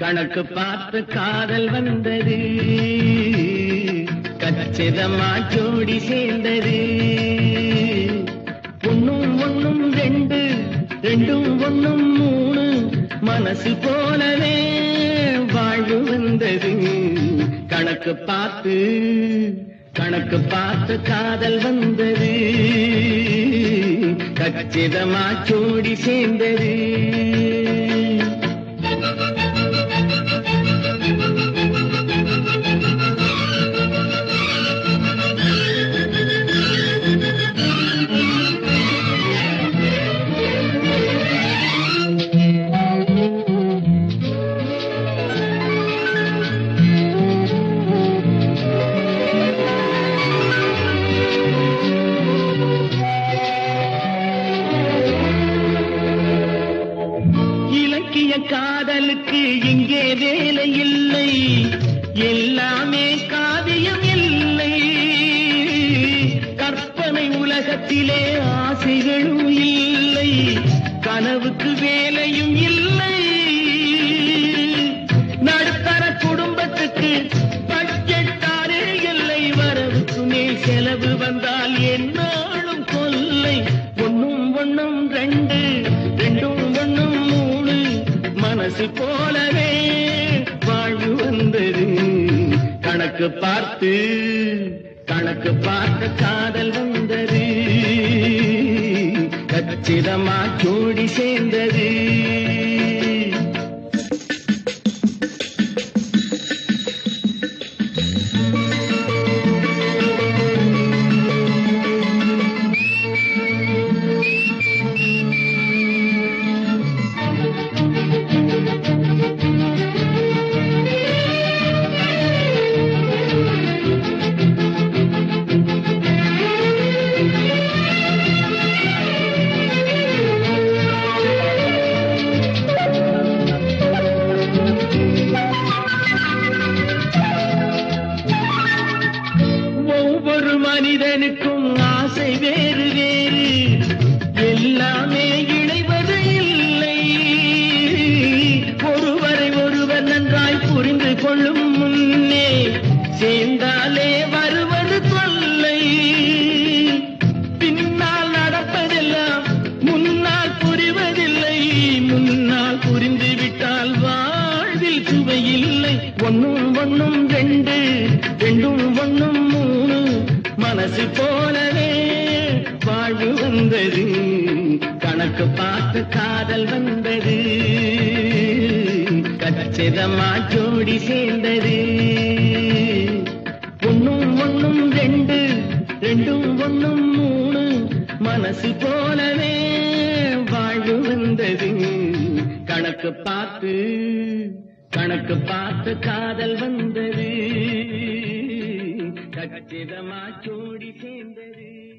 கணக்கு பார்த்து காதல் வந்தது. கச்சிதமா ஜோடி சேர்ந்தது. ஒன்னும் ஒன்னும் ரெண்டு ரெண்டும் ஒன்னும் மூணு மனசு போலவே வாழ்வு வந்தது. கணக்கு பார்த்து கணக்கு பார்த்து காதல் வந்தது. கச்சிதமா ஜோடி சேர்ந்தது. இலக்கிய காதலுக்கு இங்கே வேலை இல்லை. எல்லாமே காவியம் இல்லை. கற்பனை உலகத்திலே ஆசைகளும் இல்லை. கனவுக்கு வேலையும் இல்லை. நடுத்தர குடும்பத்துக்கு மனசு போலவே வாழ்வு வந்தது. கணக்கு பார்த்து கணக்கு பார்த்து காதல் வந்தது. கச்சிதமா ஜோடி சேர்ந்தது. மனிதனுக்கும் ஆசை வேறு வேறு. எல்லாமே இணைவது இல்லை. ஒருவரை ஒருவர் நன்றாய் புரிந்து கொள்ளும் முன்னே சேர்ந்தாலே வருவது தொல்லை. பின்னால் நடப்பதெல்லாம் முன்னால் புரிவதில்லை. முன்னால் புரிந்து விட்டால் வாழ்வில் சுவையில்லை ஒன்னும் ஒன்னும் ரெண்டு ரெண்டும் வந்தது. கணக்கு பார்த்து காதல் வந்தது. கச்சிதமா ஜோடி சேர்ந்தது. ஒன்னும் ஒன்னும் ரெண்டு ரெண்டும் ஒன்னும் மூணு மனசு போலவே வாழ்வு வந்தது. கணக்கு பார்த்து கணக்கு பார்த்து காதல் வந்தது. கச்சிதமா ஜோடி சேர்ந்தது.